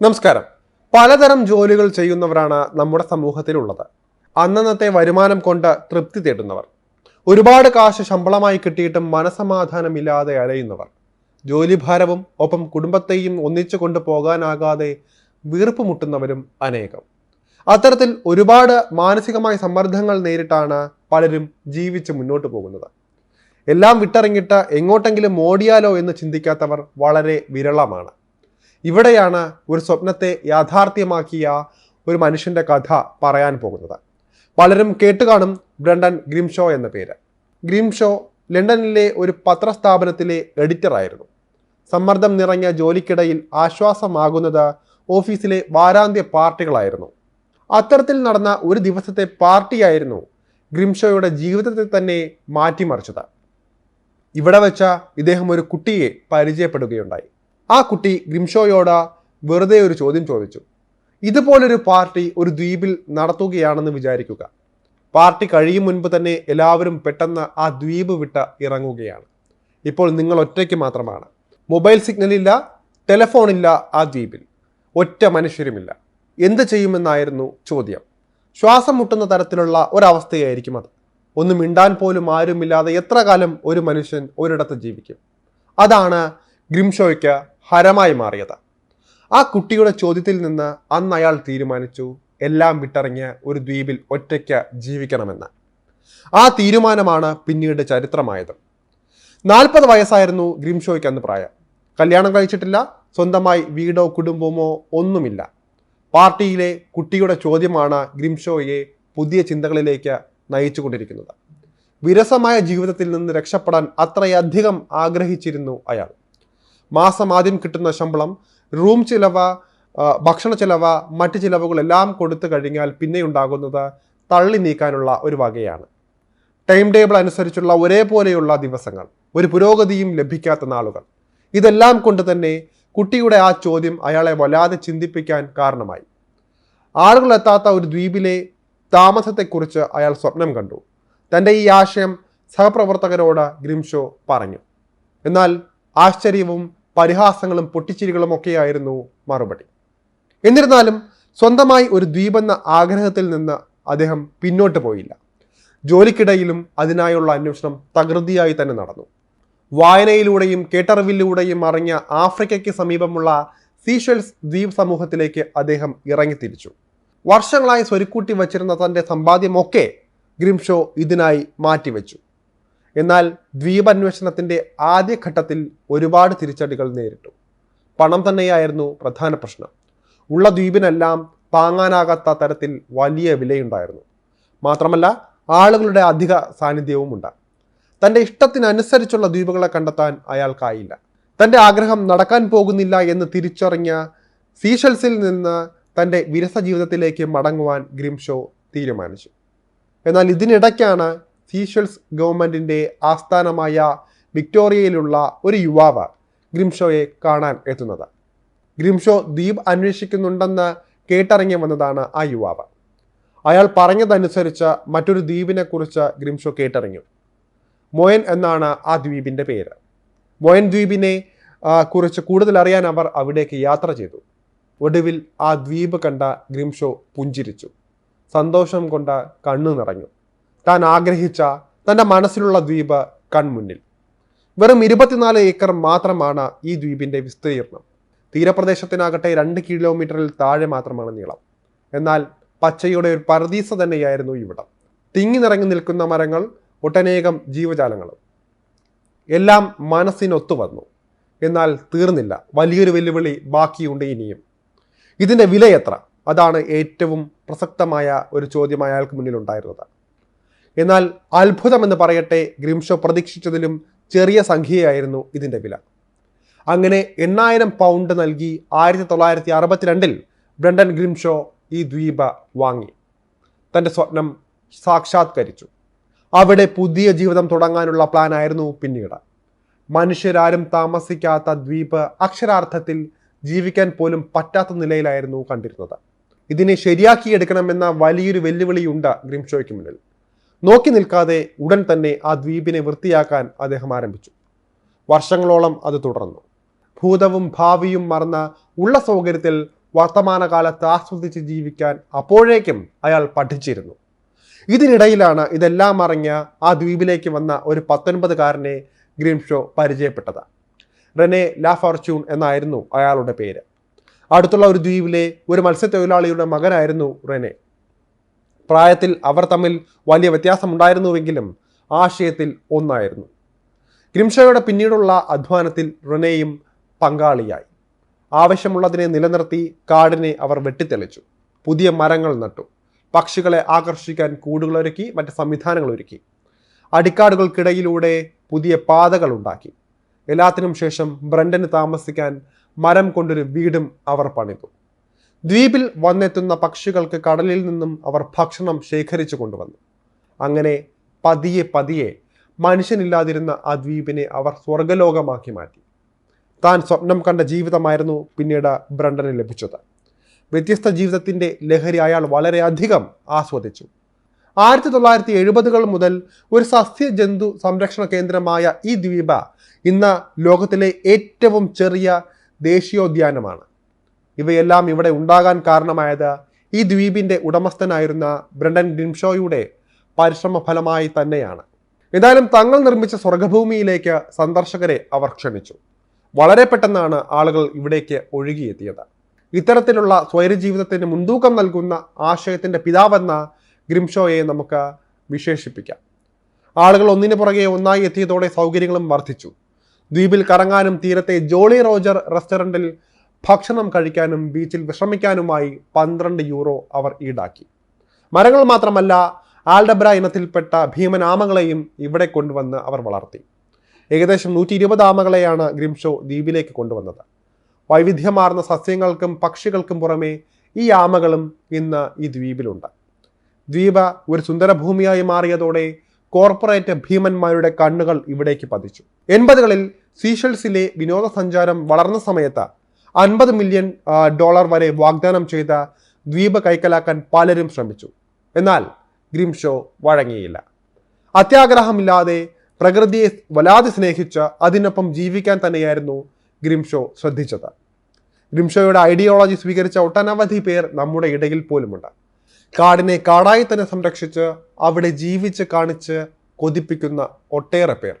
നമസ്കാരം. പലതരം ജോലികൾ ചെയ്യുന്നവരാണ് നമ്മുടെ സമൂഹത്തിലുള്ളത്. അന്നന്നത്തെ വരുമാനം കൊണ്ട് തൃപ്തി തേടുന്നവർ. ഒരുപാട് കാശ് ശമ്പളമായി കിട്ടിയിട്ടും മനസമാധാനമില്ലാതെ അലയുന്നവർ. ജോലിഭാരവും ഒപ്പം കുടുംബത്തെയും ഒന്നിച്ചു കൊണ്ടു പോകാനാകാതെ വീർപ്പ് മുട്ടുന്നവരും അനേകം. അത്തരത്തിൽ ഒരുപാട് മാനസികമായ സമ്മർദ്ദങ്ങൾ നേരിട്ടാണ് പലരും ജീവിച്ച് മുന്നോട്ട് പോകുന്നത്. എല്ലാം വിട്ടിറങ്ങിയിട്ട് എങ്ങോട്ടെങ്കിലും ഓടിയാലോ എന്ന് ചിന്തിക്കാത്തവർ വളരെ വിരളമാണ്. ഇവിടെയാണ് ഒരു സ്വപ്നത്തെ യാഥാർത്ഥ്യമാക്കിയ ഒരു മനുഷ്യന്റെ കഥ പറയാൻ പോകുന്നത്. പലരും കേട്ടുകാണും ബ്രണ്ടൻ ഗ്രിംഷോ എന്ന പേര്. ഗ്രിംഷോ ലണ്ടനിലെ ഒരു പത്രസ്ഥാപനത്തിലെ എഡിറ്ററായിരുന്നു സമ്മർദ്ദം നിറഞ്ഞ ജോലിക്കിടയിൽ ആശ്വാസമാകുന്നത് ഓഫീസിലെ വാരാന്ത്യ പാർട്ടികളായിരുന്നു. അത്തരത്തിൽ നടന്ന ഒരു ദിവസത്തെ പാർട്ടിയായിരുന്നു ഗ്രിംഷോയുടെ ജീവിതത്തെ തന്നെ മാറ്റിമറിച്ചത്. ഇവിടെ വെച്ച ഇദ്ദേഹം ഒരു കുട്ടിയെ പരിചയപ്പെടുകയുണ്ടായി. ആ കുട്ടി ഗ്രിംഷോയോട് വെറുതെ ഒരു ചോദ്യം ചോദിച്ചു. ഇതുപോലൊരു പാർട്ടി ഒരു ദ്വീപിൽ നടത്തുകയാണെന്ന് വിചാരിക്കുക. പാർട്ടി കഴിയും മുൻപ് തന്നെ എല്ലാവരും പെട്ടെന്ന് ആ ദ്വീപ് വിട്ട് ഇറങ്ങുകയാണ്. ഇപ്പോൾ നിങ്ങൾ ഒറ്റയ്ക്ക് മാത്രമാണ്. മൊബൈൽ ടെലഫോൺ ഇല്ല ആ ദ്വീപിൽ. ഒറ്റ മനുഷ്യരുമില്ല. എന്ത് ചെയ്യുമെന്നായിരുന്നു ചോദ്യം. ശ്വാസം മുട്ടുന്ന തരത്തിലുള്ള ഒരവസ്ഥയായിരിക്കും അത്. ഒന്ന് മിണ്ടാൻ പോലും ആരുമില്ലാതെ എത്ര കാലം ഒരു മനുഷ്യൻ ഒരിടത്ത് ജീവിക്കും. അതാണ് ഗ്രിംഷോയ്ക്ക് ഹരമായി മാറിയത്. ആ കുട്ടിയുടെ ചോദ്യത്തിൽ നിന്ന് അന്ന് അയാൾ തീരുമാനിച്ചു എല്ലാം വിട്ടിറങ്ങിയ ഒരു ദ്വീപിൽ ഒറ്റയ്ക്ക് ജീവിക്കണമെന്ന്. ആ തീരുമാനമാണ് പിന്നീട് ചരിത്രമായത്. നാൽപ്പത് വയസ്സായിരുന്നു ഗ്രിംഷോയ്ക്ക് അന്ന് പ്രായം. കല്യാണം കഴിച്ചിട്ടില്ല സ്വന്തമായി വീടോ കുടുംബമോ ഒന്നുമില്ല. പാർട്ടിയിലെ കുട്ടിയുടെ ചോദ്യമാണ് ഗ്രിംഷോയെ പുതിയ ചിന്തകളിലേക്ക് നയിച്ചുകൊണ്ടിരിക്കുന്നത്. വിരസമായ ജീവിതത്തിൽ നിന്ന് രക്ഷപ്പെടാൻ അത്രയധികം ആഗ്രഹിച്ചിരുന്നു അയാൾ. മാസം ആദ്യം കിട്ടുന്ന ശമ്പളം റൂം ചിലവ് ഭക്ഷണ ചിലവ് മറ്റ് ചിലവുകളെല്ലാം കൊടുത്തു കഴിഞ്ഞാൽ പിന്നെ ഉണ്ടാകുന്നത് തള്ളി നീക്കാനുള്ള ഒരു വകയാണ്. ടൈം ടേബിൾ അനുസരിച്ചുള്ള ഒരേപോലെയുള്ള ദിവസങ്ങൾ ഒരു പുരോഗതിയും ലഭിക്കാത്ത നാളുകൾ. ഇതെല്ലാം കൊണ്ട് തന്നെ കുട്ടിയുടെ ആ ചോദ്യം അയാളെ വല്ലാതെ ചിന്തിപ്പിക്കാൻ കാരണമായി. ആളുകൾ എത്താത്ത ഒരു ദ്വീപിലെ താമസത്തെക്കുറിച്ച് അയാൾ സ്വപ്നം കണ്ടു. തന്റെ ഈ ആശയം സഹപ്രവർത്തകരോട് ഗ്രിംഷോ പറഞ്ഞു. എന്നാൽ ആശ്ചര്യവും പരിഹാസങ്ങളും പൊട്ടിച്ചിരികളും ഒക്കെയായിരുന്നു മറുപടി. എന്നിരുന്നാലും സ്വന്തമായി ഒരു ദ്വീപെന്ന ആഗ്രഹത്തിൽ നിന്ന് അദ്ദേഹം പിന്നോട്ട് പോയില്ല. ജോലിക്കിടയിലും അതിനായുള്ള അന്വേഷണം തകൃതിയായി തന്നെ നടന്നു. വായനയിലൂടെയും കേട്ടറിവിലൂടെയും അറിഞ്ഞ ആഫ്രിക്കയ്ക്ക് സമീപമുള്ള സീഷൽസ് ദ്വീപ് സമൂഹത്തിലേക്ക് അദ്ദേഹം ഇറങ്ങിത്തിരിച്ചു വർഷങ്ങളായി സ്വരുക്കൂട്ടി വച്ചിരുന്ന തന്റെ സമ്പാദ്യമൊക്കെ ഗ്രിംഷോ ഇതിനായി മാറ്റിവെച്ചു. എന്നാൽ ദ്വീപന്വേഷണത്തിന്റെ ആദ്യഘട്ടത്തിൽ ഒരുപാട് തിരിച്ചടികൾ നേരിട്ടു. പണം തന്നെയായിരുന്നു പ്രധാന പ്രശ്നം. ഉള്ള ദ്വീപിനെല്ലാം താങ്ങാനാകാത്ത തരത്തിൽ വലിയ വിലയുണ്ടായിരുന്നു. മാത്രമല്ല ആളുകളുടെ അധിക സാന്നിധ്യവും ഉണ്ട്. തന്റെ ഇഷ്ടത്തിനനുസരിച്ചുള്ള ദ്വീപുകളെ കണ്ടെത്താൻ അയാൾക്കായില്ല. തന്റെ ആഗ്രഹം നടക്കാൻ പോകുന്നില്ല എന്ന് തിരിച്ചറിഞ്ഞ സീഷൽസിൽ നിന്ന് തന്റെ വിരസ ജീവിതത്തിലേക്ക് മടങ്ങുവാൻ ഗ്രിംഷോ തീരുമാനിച്ചു. എന്നാൽ ഇതിനിടയ്ക്കാണ് സീഷൽസ് ഗവൺമെന്റിന്റെ ആസ്ഥാനമായ വിക്ടോറിയയിലുള്ള ഒരു യുവാവ് ഗ്രിംഷോയെ കാണാൻ എത്തുന്നത്. ഗ്രിംഷോ ദ്വീപ് അന്വേഷിക്കുന്നുണ്ടെന്ന് കേട്ടറിഞ്ഞു വന്നതാണ് ആ യുവാവ്. അയാൾ പറഞ്ഞതനുസരിച്ച് മറ്റൊരു ദ്വീപിനെക്കുറിച്ച് ഗ്രിംഷോ കേട്ടറിഞ്ഞു. മോയൻ എന്നാണ് ആ ദ്വീപിന്റെ പേര്. മോയൻ ദ്വീപിനെ കുറിച്ച് കൂടുതൽ അറിയാൻ അവർ അവിടേക്ക് യാത്ര ചെയ്തു. ഒടുവിൽ ആ ദ്വീപ് കണ്ട ഗ്രിംഷോ പുഞ്ചിരിച്ചു. സന്തോഷം കൊണ്ട് കണ്ണു നിറഞ്ഞു. താൻ ആഗ്രഹിച്ച തന്റെ മനസ്സിലുള്ള ദ്വീപ് കൺമുന്നിൽ. വെറും ഇരുപത്തിനാല് ഏക്കർ മാത്രമാണ് ഈ ദ്വീപിന്റെ വിസ്തീർണം തീരപ്രദേശത്തിനാകട്ടെ രണ്ട് കിലോമീറ്ററിൽ താഴെ മാത്രമാണ് നീളം. എന്നാൽ പച്ചയുടെ ഒരു പരദീസ തന്നെയായിരുന്നു ഇവിടം. തിങ്ങി നിറങ്ങി നിൽക്കുന്ന മരങ്ങൾ ഒട്ടനേകം ജീവജാലങ്ങളും. എല്ലാം മനസ്സിനൊത്തു വന്നു. എന്നാൽ തീർന്നില്ല. വലിയൊരു വെല്ലുവിളി ബാക്കിയുണ്ട് ഇനിയും. ഇതിന്റെ വില എത്ര അതാണ് ഏറ്റവും പ്രസക്തമായ ഒരു ചോദ്യം അയാൾക്ക് മുന്നിലുണ്ടായിരുന്നത്. എന്നാൽ അത്ഭുതമെന്ന് പറയട്ടെ ഗ്രിംഷോ പ്രതീക്ഷിച്ചതിലും ചെറിയ സംഖ്യയായിരുന്നു ഇതിന്റെ വില. അങ്ങനെ എണ്ണായിരം പൗണ്ട് നൽകി ആയിരത്തി തൊള്ളായിരത്തി അറുപത്തിരണ്ടിൽ ബ്രണ്ടൻ ഗ്രിംഷോ ഈ ദ്വീപ വാങ്ങി. തന്റെ സ്വപ്നം സാക്ഷാത്കരിച്ചു. അവിടെ പുതിയ ജീവിതം തുടങ്ങാനുള്ള പ്ലാനായിരുന്നു പിന്നീട്. മനുഷ്യരാരും താമസിക്കാത്ത ദ്വീപ് അക്ഷരാർത്ഥത്തിൽ ജീവിക്കാൻ പോലും പറ്റാത്ത നിലയിലായിരുന്നു കണ്ടിരുന്നത്. ഇതിനെ ശരിയാക്കിയെടുക്കണമെന്ന വലിയൊരു വെല്ലുവിളിയുണ്ട് ഗ്രിംഷോയ്ക്ക് മുന്നിൽ. നോക്കി നിൽക്കാതെ ഉടൻ തന്നെ ആ ദ്വീപിനെ വൃത്തിയാക്കാൻ അദ്ദേഹം ആരംഭിച്ചു. വർഷങ്ങളോളം അത് തുടർന്നു. ഭൂതവും ഭാവിയും മറന്ന ഉള്ള സൗകര്യത്തിൽ വർത്തമാനകാലത്ത് ആസ്വദിച്ച് ജീവിക്കാൻ അപ്പോഴേക്കും അയാൾ പഠിച്ചിരുന്നു. ഇതിനിടയിലാണ് ഇതെല്ലാം അറിഞ്ഞ ആ ദ്വീപിലേക്ക് വന്ന ഒരു പത്തൊൻപതുകാരനെ ഗ്രീംഷോ പരിചയപ്പെട്ടത്. റെനെ ലാ ഫോർച്യൂൺ എന്നായിരുന്നു അയാളുടെ പേര്. അടുത്തുള്ള ഒരു ദ്വീപിലെ ഒരു മത്സ്യത്തൊഴിലാളിയുടെ മകനായിരുന്നു റെനെ. പ്രായത്തിൽ അവർ തമ്മിൽ വലിയ വ്യത്യാസമുണ്ടായിരുന്നുവെങ്കിലും ആശയത്തിൽ ഒന്നായിരുന്നു. ഗ്രിംഷയുടെ പിന്നീടുള്ള അധ്വാനത്തിൽ റെനെയും പങ്കാളിയായി. ആവശ്യമുള്ളതിനെ നിലനിർത്തി കാടിനെ അവർ വെട്ടിത്തെളിച്ചു. പുതിയ മരങ്ങൾ നട്ടു. പക്ഷികളെ ആകർഷിക്കാൻ കൂടുകളൊരുക്കി മറ്റ് സംവിധാനങ്ങൾ ഒരുക്കി. അടിക്കാടുകൾക്കിടയിലൂടെ പുതിയ പാതകൾ ഉണ്ടാക്കി. എല്ലാത്തിനും ശേഷം ബ്രണ്ടന് താമസിക്കാൻ മരം കൊണ്ടൊരു വീടും അവർ പണിതു. ദ്വീപിൽ വന്നെത്തുന്ന പക്ഷികൾക്ക് കടലിൽ നിന്നും അവർ ഭക്ഷണം ശേഖരിച്ചു കൊണ്ടുവന്നു. അങ്ങനെ പതിയെ പതിയെ മനുഷ്യനില്ലാതിരുന്ന ആ ദ്വീപിനെ അവർ സ്വർഗലോകമാക്കി മാറ്റി. താൻ സ്വപ്നം കണ്ട ജീവിതമായിരുന്നു പിന്നീട് ബ്രണ്ടന് ലഭിച്ചത്. വ്യത്യസ്ത ജീവിതത്തിന്റെ ലഹരി അയാൾ വളരെയധികം ആസ്വദിച്ചു. ആയിരത്തി തൊള്ളായിരത്തി എഴുപതുകൾ മുതൽ ഒരു സസ്യ ജന്തു സംരക്ഷണ കേന്ദ്രമായ ഈ ദ്വീപ ഇന്ന് ലോകത്തിലെ ഏറ്റവും ചെറിയ ദേശീയോദ്യാനമാണ്. ഇവയെല്ലാം ഇവിടെ ഉണ്ടാകാൻ കാരണമായത് ഈ ദ്വീപിന്റെ ഉടമസ്ഥനായിരുന്ന ബ്രണ്ടൻ ഗ്രിംഷോയുടെ പരിശ്രമ ഫലമായി തന്നെയാണ്. ഏതായാലും തങ്ങൾ നിർമ്മിച്ച സ്വർഗഭൂമിയിലേക്ക് സന്ദർശകരെ അവർ ക്ഷണിച്ചു. വളരെ പെട്ടെന്നാണ് ആളുകൾ ഇവിടേക്ക് ഒഴുകിയെത്തിയത്. ഇത്തരത്തിലുള്ള സ്വൈരജീവിതത്തിന് മുൻതൂക്കം നൽകുന്ന ആശയത്തിന്റെ പിതാവെന്ന ഗ്രിംഷോയെ നമുക്ക് വിശേഷിപ്പിക്കാം. ആളുകൾ ഒന്നിനു പുറകെ ഒന്നായി എത്തിയതോടെ സൗകര്യങ്ങളും വർദ്ധിച്ചു. ദ്വീപിൽ കറങ്ങാനും തീരത്തെ ജോളി റോജർ റെസ്റ്റോറന്റിൽ ഭക്ഷണം കഴിക്കാനും ബീച്ചിൽ വിശ്രമിക്കാനുമായി പന്ത്രണ്ട് യൂറോ അവർ ഈടാക്കി. മരങ്ങൾ മാത്രമല്ല ആൽഡബ്ര ഇനത്തിൽപ്പെട്ട ഭീമനാമകളെയും ഇവിടെ കൊണ്ടുവന്ന് അവർ വളർത്തി. ഏകദേശം നൂറ്റി ഇരുപത് ആമകളെയാണ് ഗ്രിംഷോ ദ്വീപിലേക്ക് കൊണ്ടുവന്നത്. വൈവിധ്യമാർന്ന സസ്യങ്ങൾക്കും പക്ഷികൾക്കും പുറമേ ഈ ആമകളും ഇന്ന് ഈ ദ്വീപിലുണ്ട്. ദ്വീപ് ഒരു സുന്ദരഭൂമിയായി മാറിയതോടെ കോർപ്പറേറ്റ് ഭീമന്മാരുടെ കണ്ണുകൾ ഇവിടേക്ക് പതിച്ചു. എൺപതുകളിൽ സീഷൽസിലെ വിനോദസഞ്ചാരം വളർന്ന സമയത്ത് അൻപത് മില്യൺ ഡോളർ വരെ വാഗ്ദാനം ചെയ്ത ദ്വീപ് കൈക്കലാക്കാൻ പലരും ശ്രമിച്ചു. എന്നാൽ ഗ്രിംഷോ വഴങ്ങിയില്ല. അത്യാഗ്രഹമില്ലാതെ പ്രകൃതിയെ വല്ലാതെ സ്നേഹിച്ച് അതിനൊപ്പം ജീവിക്കാൻ തന്നെയായിരുന്നു ഗ്രിംഷോ ശ്രദ്ധിച്ചത്. ഗ്രിംഷോയുടെ ഐഡിയോളജി സ്വീകരിച്ച ഒട്ടനവധി പേർ നമ്മുടെ ഇടയിൽ പോലുമുണ്ട്. കാടിനെ കാടായി തന്നെ സംരക്ഷിച്ച് അവിടെ ജീവിച്ച് കാണിച്ച് കൊതിപ്പിക്കുന്ന ഒട്ടേറെ പേർ.